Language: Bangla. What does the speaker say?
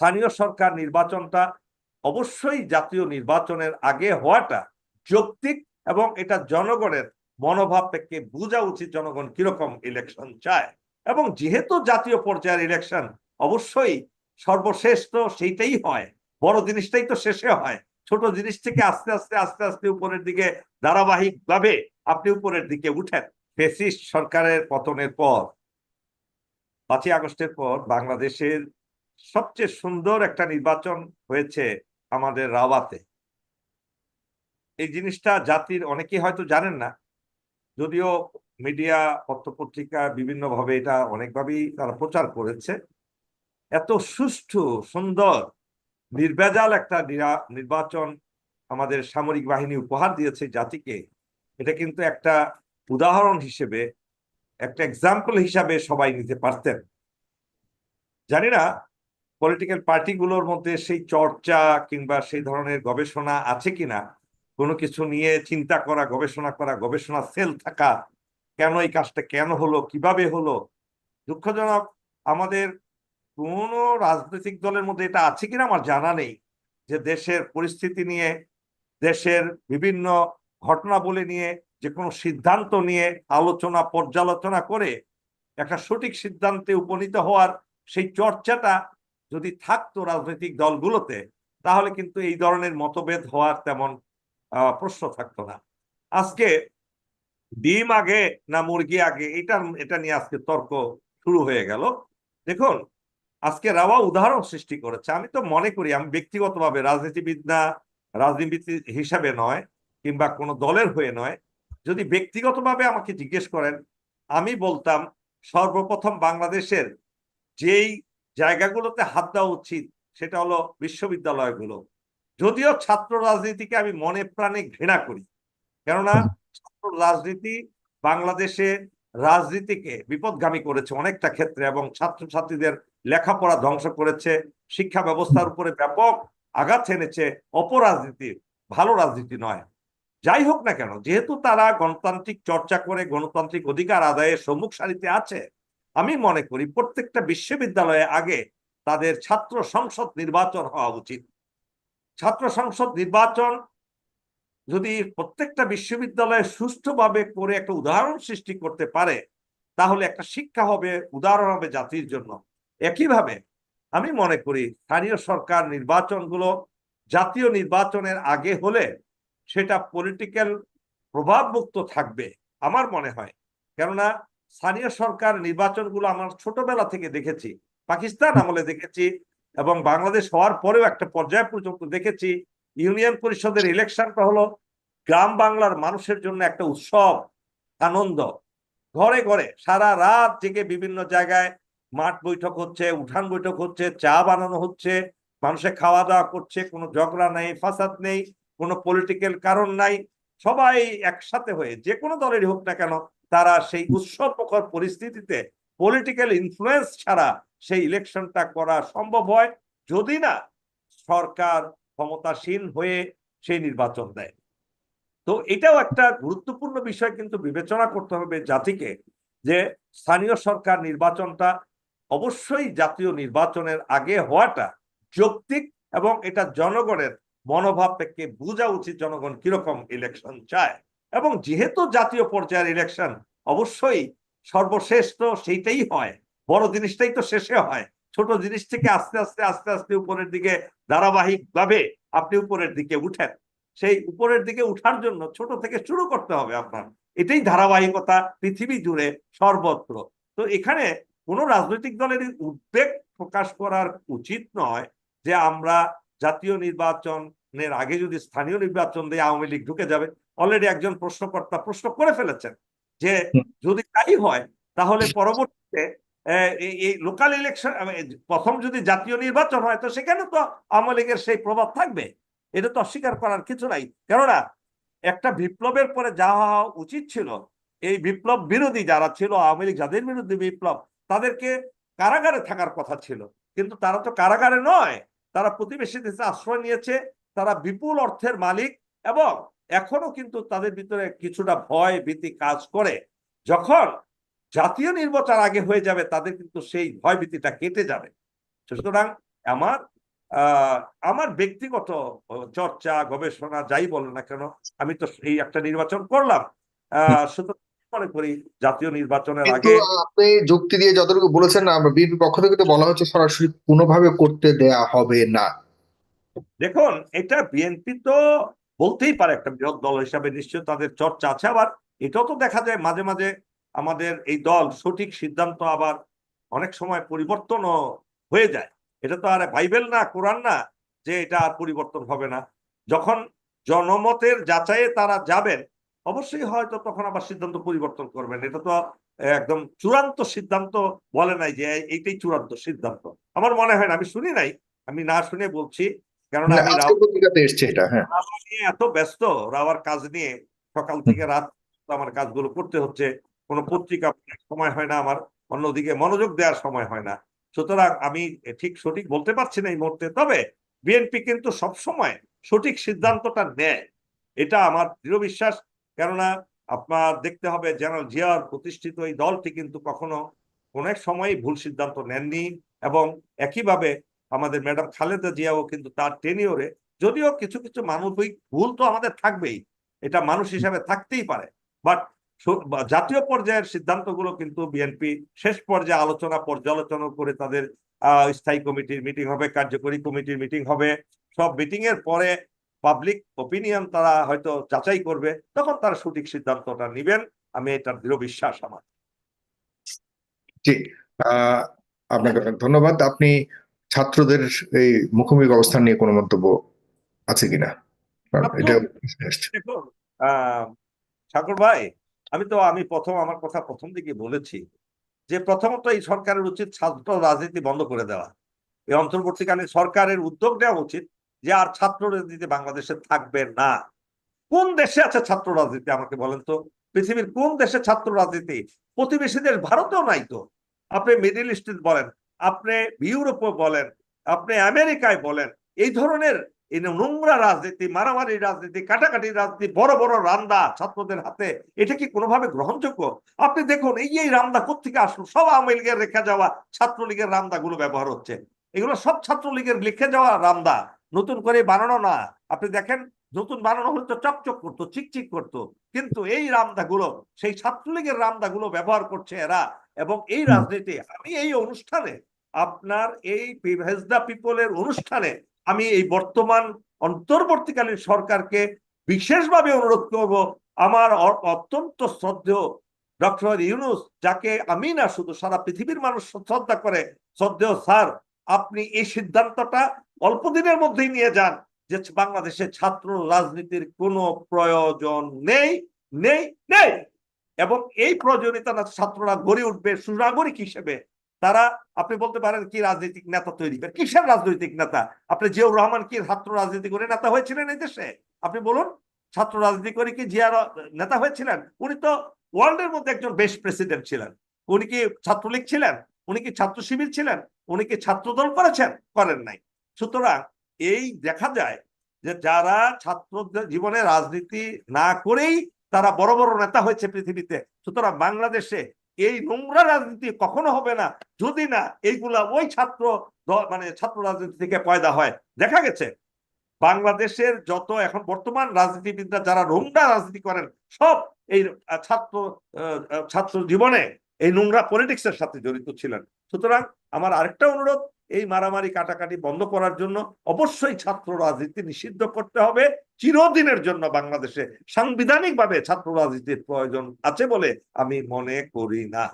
স্থানীয় সরকার নির্বাচনটা অবশ্যই জাতীয় নির্বাচনের আগে হওয়াটা যৌক্তিক এবং এটা জনগণের মনোভাব থেকে বোঝা উচিত জনগণ কীরকম ইলেকশন চায়। এবং যেহেতু জাতীয় পর্যায়ের ইলেকশন অবশ্যই সর্বশেষ তো সেইটাই হয়। বড় জিনিসটাই তো শেষে হয়। ছোট জিনিস থেকে আস্তে আস্তে আস্তে আস্তে উপরের দিকে ধারাবাহিক ভাবে আপনি উপরের দিকে উঠেন। ফেসিস্ট সরকারের পতনের পর, পাঁচই আগস্টের পর বাংলাদেশের সবচেয়ে সুন্দর একটা নির্বাচন হয়েছে আমাদের রাওয়াতে। এই জিনিসটা জাতির, অনেকেই হয়তো জানেন না, যদিও মিডিয়া, পত্রপত্রিকা বিভিন্নভাবে এটা অনেকভাবেই তারা প্রচার করেছে। এত সুষ্ঠু, সুন্দর নির্ভেজাল একটা নিরা- নির্বাচন আমাদের সামরিক বাহিনী উপহার দিয়েছে জাতিকে। এটা কিন্তু একটা উদাহরণ হিসেবে, একটা এক্সাম্পল হিসাবে সবাই নিতে পারতেন। জানি না পলিটিক্যাল পার্টিগুলোর মধ্যে সেই চর্চা কিংবা সেই ধরনের গবেষণা আছে কিনা? কোনো কিছু নিয়ে চিন্তা করা, গবেষণা করা, গবেষণা সেল থাকা, কেন এই কাজটা কেন হলো, কীভাবে হলো? দুঃখজনক, আমাদের কোন রাজনৈতিক দলের মধ্যে এটা আছে কিনা আমার জানা নেই। যে দেশের পরিস্থিতি নিয়ে, দেশের বিভিন্ন ঘটনাবলী নিয়ে, যে কোনো সিদ্ধান্ত নিয়ে আলোচনা, পর্যালোচনা করে একটা সঠিক সিদ্ধান্তে উপনীত হওয়ার সেই চর্চাটা যদি থাকতো রাজনৈতিক দলগুলোতে, তাহলে কিন্তু এই ধরনের মতভেদ হওয়ার তেমন প্রশ্ন থাকতো না। আজকে ডিম আগে না মুরগি আগে এটা এটা নিয়ে আজকে তর্ক শুরু হয়ে গেল। দেখুন, আজকে রাওয়া উদাহরণ সৃষ্টি করেছে। আমি তো মনে করি, আমি ব্যক্তিগতভাবে রাজনীতিবিদ না রাজনীতিবিদ হিসাবে নয়, কিংবা কোনো দলের হয়ে নয়, যদি ব্যক্তিগতভাবে আমাকে জিজ্ঞেস করেন, আমি বলতাম, সর্বপ্রথম বাংলাদেশের যেই জায়গাগুলোতে হাত দেওয়া উচিত, সেটা হলো বিশ্ববিদ্যালয়গুলো। যদিও ছাত্র রাজনীতিকে আমি মনে প্রাণে ঘৃণা করি, কেননা ছাত্র রাজনীতি বাংলাদেশে রাজনীতিকে বিপদগামী করেছে অনেকটা ক্ষেত্রে এবং ছাত্রছাত্রীদের লেখাপড়া ধ্বংস করেছে, শিক্ষা ব্যবস্থার উপরে ব্যাপক আঘাত এনেছে, অপরাজনীতি ভালো রাজনীতি নয়। যাই হোক না কেন, যেহেতু তারা গণতান্ত্রিক চর্চা করে গণতান্ত্রিক অধিকার আদায়ের সম্মুখ সারিতে আছে আমি মনে করি প্রত্যেকটা বিশ্ববিদ্যালয়ে আগে তাদের ছাত্র সংসদ নির্বাচন হওয়া উচিত। ছাত্র সংসদ নির্বাচন যদি প্রত্যেকটা বিশ্ববিদ্যালয়ে সুষ্ঠুভাবে করে একটা উদাহরণ সৃষ্টি করতে পারে, তাহলে একটা শিক্ষা হবে, উদাহরণ হবে জাতির জন্য। একইভাবে আমি মনে করি স্থানীয় সরকার নির্বাচনগুলো জাতীয় নির্বাচনের আগে হলে সেটা পলিটিক্যাল প্রভাবমুক্ত থাকবে, আমার মনে হয়। কেননা স্থানীয় সরকার নির্বাচনগুলো আমার ছোটবেলা থেকে দেখেছি। পাকিস্তান আমলে দেখেছি এবং বাংলাদেশ হওয়ার পরেও একটা পর্যায় পর্যন্ত দেখেছি। ইউনিয়ন পরিষদের ইলেকশনটা হলো গ্রাম বাংলার মানুষের জন্য একটা উৎসব, আনন্দ। ঘরে ঘরে সারা রাত জেগে বিভিন্ন জায়গায় মাঠ বৈঠক হচ্ছে, উঠান বৈঠক হচ্ছে, চা বানানো হচ্ছে মানুষে খাওয়া দাওয়া করছে, কোনো ঝগড়া নেই, ফাসাদ নেই, কোনো পলিটিক্যাল কারণ নাই। সবাই একসাথে হয়ে যে কোনো দলেরই হোক না কেন তারা সেই উৎসবমুখর পরিস্থিতিতে পলিটিক্যাল ইনফ্লুয়েন্স ছাড়া সেই ইলেকশনটা করা সম্ভব হয় যদি না সরকার ক্ষমতাসীন হয়ে সেই নির্বাচন দেয়। তো এটাও একটা গুরুত্বপূর্ণ বিষয় কিন্তু বিবেচনা করতে হবে জাতিকে যে স্থানীয় সরকার নির্বাচনটা অবশ্যই জাতীয় নির্বাচনের আগে হওয়াটা যৌক্তিক এবং এটা জনগণের মনোভাব থেকে বোঝা উচিত জনগণ কীরকম ইলেকশন চায়। এবং যেহেতু জাতীয় পর্যায়ের ইলেকশন অবশ্যই সর্বশেষ তো সেইটাই হয়। বড় জিনিসটাই তো শেষে হয়। ছোট জিনিস থেকে আস্তে আস্তে আস্তে আস্তে উপরের দিকে ধারাবাহিক ভাবে আপনি উপরের দিকে উঠেন। সেই উপরের দিকে উঠার জন্য ছোট থেকে শুরু করতে হবে আপনার। এটাই ধারাবাহিকতা পৃথিবী জুড়ে সর্বত্র। তো এখানে কোনো রাজনৈতিক দলের উদ্বেগ প্রকাশ করার উচিত নয় যে আমরা জাতীয় নির্বাচনের আগে যদি স্থানীয় নির্বাচন দিয়ে আওয়ামী লীগ ঢুকে যাবে অলরেডি একজন প্রশ্নকর্তা প্রশ্ন করে ফেলেছেন যে যদি তাই হয় তাহলে পরবর্তীতে এই লোকাল ইলেকশন প্রথম যদি জাতীয় নির্বাচন হয় তো সেখানে তো আওয়ামী লীগের সেই প্রভাব থাকবে। এটা তো অস্বীকার করার কিছু নাই। কেননা একটা বিপ্লবের পরে যা হওয়া উচিত ছিল এই বিপ্লব বিরোধী যারা ছিল আওয়ামী লীগ যাদের বিরুদ্ধে বিপ্লব তাদেরকে কারাগারে থাকার কথা ছিল। কিন্তু তারা তো কারাগারে নয় তারা প্রতিবেশী দেশে আশ্রয় নিয়েছে তারা বিপুল অর্থের মালিক এবং এখনও কিন্তু তাদের ভিতরে কিছুটা ভয় ভীতি কাজ করে। যখন জাতীয় নির্বাচন আগে হয়ে যাবে তাদের কিন্তু সেই ভয় ভীতিটা কেটে যাবে। সুতরাং আমার আমার ব্যক্তিগত চর্চা গবেষণা যাই বলেন না কেন আমি তো এই একটা নির্বাচন করলাম। আহ সুতরাং মনে করি জাতীয় নির্বাচনের আগে আপনি যুক্তি দিয়ে যতটুকু বলেছেন বিএনপি পক্ষ থেকে তো বলা হচ্ছে সরাসরি কোনোভাবে করতে দেয়া হবে না। দেখুন, এটা বিএনপি তো বলতেই পারে একটা বৃহৎ দল হিসাবে নিশ্চয় তাদের চর্চা আছে, আবার এটাও তো দেখা যায় মাঝে মাঝে আমাদের এই দল সঠিক সিদ্ধান্ত আবার অনেক সময় পরিবর্তনও হয়ে যায়। এটা তো আর বাইবেল না, কোরআন না যে এটা আর পরিবর্তন হবে না। যখন জনমতের যাচাইয়ে তারা যাবেন, অবশ্যই হয়তো তখন আবার সিদ্ধান্ত পরিবর্তন করবেন। এটা তো একদম চূড়ান্ত সিদ্ধান্ত বলে নাই যে এইটাই চূড়ান্ত সিদ্ধান্ত। আমার মনে হয় না, আমি শুনি নাই, আমি না শুনে বলছি কেননা আমি পত্রিকাতে এসছে এটা হ্যাঁ। নিয়ে এত ব্যস্ত রাওয়ার কাজ নিয়ে সকাল থেকে রাত আমার কাজগুলো করতে হচ্ছে কোনো পত্রিকা সময় হয় না আমার অন্যদিকে মনোযোগ দেওয়ার সময় হয় না। সুতরাং আমি ঠিক সঠিক বলতে পারছি না এই মুহূর্তে তবে বিএনপি কিন্তু সব সময় সঠিক সিদ্ধান্তটা নেয়। এটা আমার দৃঢ় বিশ্বাস কেননা আপনার দেখতে হবে জেনারেল জিয়ার প্রতিষ্ঠিত এই দলটি কিন্তু কখনো অনেক সময় ভুল সিদ্ধান্ত নেননি এবং একইভাবে আমাদের ম্যাডাম খালেদা জিয়াও কিন্তু তার টেনিওরে যদিও কিছু কিছু মানবিক ভুল তো আমাদের থাকবেই, এটা মানুষ হিসাবে থাকতেই পারে। বাট জাতীয় পর্যায়ের সিদ্ধান্তগুলো কিন্তু বিএনপি শেষ পর্যায়ে আলোচনা পর্যালোচনা করে তাদের স্থায়ী কমিটির মিটিং হবে, কার্যকরী কমিটির মিটিং হবে। সব মিটিং এর পরে পাবলিক ওপিনিয়ন তারা হয়তো যাচাই করবে, তখন তারা সঠিক সিদ্ধান্তটা নেবেন। আমি এটার দৃঢ় বিশ্বাস আমার। জি আপনাকে ধন্যবাদ। আপনি ছাত্রদের এই মুখোমুখি অবস্থান নিয়ে কোনো মন্তব্য আছে কিনা? এটা ঠাকুর ভাই আমি তো আমি প্রথম আমার কথা প্রথম দিকে বলেছি যে প্রথমত এই সরকারের উচিত ছাত্র রাজনীতি বন্ধ করে দেওয়া। এই অন্তর্বর্তীকালীন সরকারের উদ্যোগ নেওয়া উচিত যে আর ছাত্র রাজনীতি বাংলাদেশে থাকবে না। কোন দেশে আছে ছাত্র রাজনীতি আমাকে বলেন তো? পৃথিবীর কোন দেশে ছাত্র রাজনীতি? প্রতিবেশী দেশ ভারতেও নাই তো। আপনি মিডিল ইস্টে বলেন আপনি ইউরোপে বলেন আপনি আমেরিকায় বলেন এই ধরনের এই নোংরা রাজনীতি মারামারি রাজনীতি কাটাকাটি রাজনীতি বড় বড় রান্দা ছাত্রদের হাতে এটা কি কোনোভাবে গ্রহণযোগ্য? আপনি দেখুন এই এই রামদা কোথেকে আসলো? সব আওয়ামী লীগের রেখে যাওয়া ছাত্রলীগের রামদা গুলো ব্যবহার হচ্ছে। এগুলো সব ছাত্রলীগের লিখে যাওয়া রামদা নতুন করে বানানো না। আপনি দেখেন নতুন বানানো হলে তো চকচক করতো চিকচিক করতো। কিন্তু এই রামদা গুলো সেই ছাত্রলীগের রামদা গুলো ব্যবহার করছে এরা। এবং এই রাজনীতি আমি এই অনুষ্ঠানে আপনার এই হেজদা পিপলের অনুষ্ঠানে আমি এই বর্তমান অন্তর্বর্তীকালীন সরকারকে বিশেষভাবে অনুরোধ করব, আমার অত্যন্ত শ্রদ্ধেয় ডক্টর ইউনুস যাকে আমি না শুধু সারা পৃথিবীর মানুষ শ্রদ্ধা করে, শ্রদ্ধেয় স্যার আপনি এই সিদ্ধান্তটা অল্প দিনের মধ্যেই নিয়ে যান যে বাংলাদেশে ছাত্র রাজনীতির কোনো প্রয়োজন নেই নেই নেই। এবং এই প্রয়োজনীয়তা ছাত্ররা গড়ে উঠবে সুনাগরিক হিসেবে। তারা, আপনি বলতে পারেন কি রাজনৈতিক নেতা তৈরি করে, কিসের রাজনৈতিক নেতা? আপনি জিয়াউর রহমান কি ছাত্র রাজনীতি করে নেতা হয়েছিলেন এই দেশে? আপনি বলুন, ছাত্র রাজনীতি করে কি জিয়া নেতা হয়েছিলেন? উনি তো ওয়ার্ল্ডের মধ্যে একজন বেস্ট প্রেসিডেন্ট ছিলেন। উনি কি ছাত্রলীগ ছিলেন? উনি কি ছাত্র শিবির ছিলেন? উনি কি ছাত্রদল করেছেন? করেন নাই। সুতরাং এই দেখা যায় যে যারা ছাত্রদের জীবনে রাজনীতি না করেই তারা বড় বড় নেতা হয়েছে পৃথিবীতে। সুতরাং বাংলাদেশে এই নোংরা রাজনীতি কখনো হবে না। যদি না, এইগুলা ওই ছাত্র মানে ছাত্র রাজনীতি থেকে পয়দা হয়। দেখা গেছে, বাংলাদেশের যত এখন বর্তমান রাজনীতিবিদরা যারা নোংরা রাজনীতি করেন, সব এই ছাত্র ছাত্র জীবনে এই নোংরা পলিটিক্সের সাথে জড়িত ছিলেন। সুতরাং আমার আরেকটা অনুরোধ এই মারামারি কাটাকাটি বন্ধ করার জন্য অবশ্যই ছাত্র রাজনীতি নিষিদ্ধ করতে হবে। চিরদিনের জন্য বাংলাদেশে সাংবিধানিকভাবে ছাত্র রাজনীতির প্রয়োজন আছে বলে আমি মনে করি না।